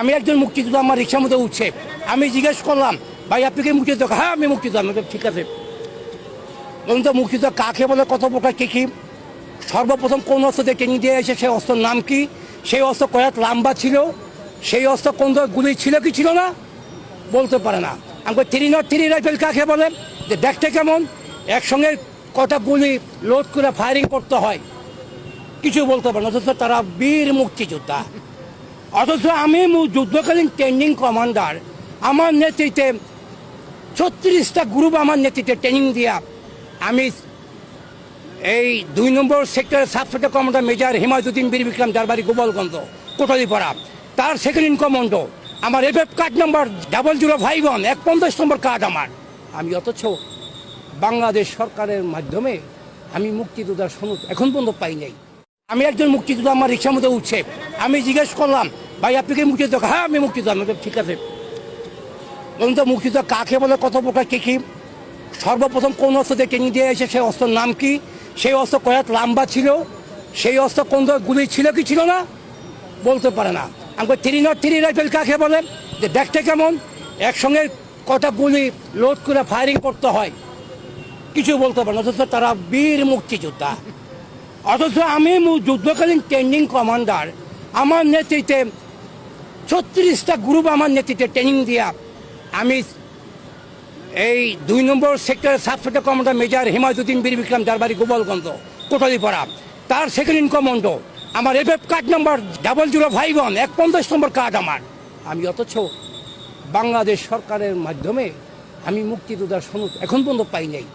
আমি একজন মুক্তিযোদ্ধা, আমার রিক্সার মধ্যে উঠছে। আমি জিজ্ঞেস করলাম, ভাই, আপনি কি মুক্তিযোদ্ধা? হ্যাঁ আমি মুক্তিযোদ্ধা। আমি ঠিক আছে। বলুন তো মুক্তিযোদ্ধা কাকে বলে? কত প্রকার কি কি? সর্বপ্রথম কোন অস্ত্র দিয়ে ট্রেনিং দিয়ে এসে সেই অস্ত্রের নাম কি? সেই অস্ত্র কয়েক লম্বা ছিল? সেই অস্ত্র কোন গুলি ছিল কি ছিল না? বলতে পারে না। আমাকে থ্রি নট থ্রি রাইফেল কাকে বলে? যে দেখতে কেমন? একসঙ্গে কটা গুলি লোড করে ফায়ারিং করতে হয়। কিছু বলতে পারে না, অথচ তারা বীর মুক্তিযোদ্ধা। অথচ আমি যুদ্ধকালীন ট্রেনিং কমান্ডার আমার নেতৃত্বে ছত্রিশটা গ্রুপ আমার নেতৃত্বে ট্রেনিং দিয়া আমি এই দুই নম্বর সেক্টরের সাবসেক্টর কমান্ডার মেজর হিমায়ুদ্দিন বীর বিক্রম যার বাড়ি গোপালগঞ্জ, কোটালিপাড়া। তার সেকেন্ড ইন কমান্ডো আমার F card number double zero five one এক পঞ্চাশ নম্বর কার্ড আমার। আমি অথচ বাংলাদেশ সরকারের মাধ্যমে আমি মুক্তিযোদ্ধার সনদ এখন পর্যন্ত পাই নাই। আমি একজন মুক্তিযোদ্ধা, আমার রিক্সার মধ্যে উঠছে। আমি জিজ্ঞেস করলাম ভাই, আপনি কি মুক্তিযোদ্ধা? হ্যাঁ আমি মুক্তিযোদ্ধা। ঠিক আছে। বলুন তো, মুক্তিযোদ্ধা কাকে বলে, কত প্রকার কি কি? সর্বপ্রথম কোন অস্ত্র দিয়ে ট্রেনিং দিয়ে এসে সেই অস্ত্রের নাম কি? সেই অস্ত্র কয়াত লম্বা ছিল? সেই অস্ত্র কোন গুলি ছিল কি ছিল না? বলতে পারে না। আমাকে থ্রি নট থ্রি রাইফেল কাকে বলে? যে দেখতে কেমন? একসঙ্গে কটা গুলি লোড করে ফায়ারিং করতে হয়। কিছু বলতে পারে না। অথচ তারা বীর মুক্তিযোদ্ধা। অথচ আমি যুদ্ধকালীন ট্রেনিং কমান্ডার। আমার নেতৃত্বে ছত্রিশটা গ্রুপ আমার নেতৃত্বে ট্রেনিং দিয়া আমি এই দুই নম্বর সেক্টরের সাবসেক্টর কমান্ডার মেজর হিমায়ুদ্দিন বীর বিক্রম যার বাড়ি গোপালগঞ্জ, কোটালিপাড়া। তার সেকেন্ড ইন কমান্ডো আমার F F card number double zero five one এক পঞ্চাশ নম্বর কার্ড আমার। আমি অথচ বাংলাদেশ সরকারের মাধ্যমে আমি মুক্তিযোদ্ধার সনদ এখন পর্যন্ত পাই নাই।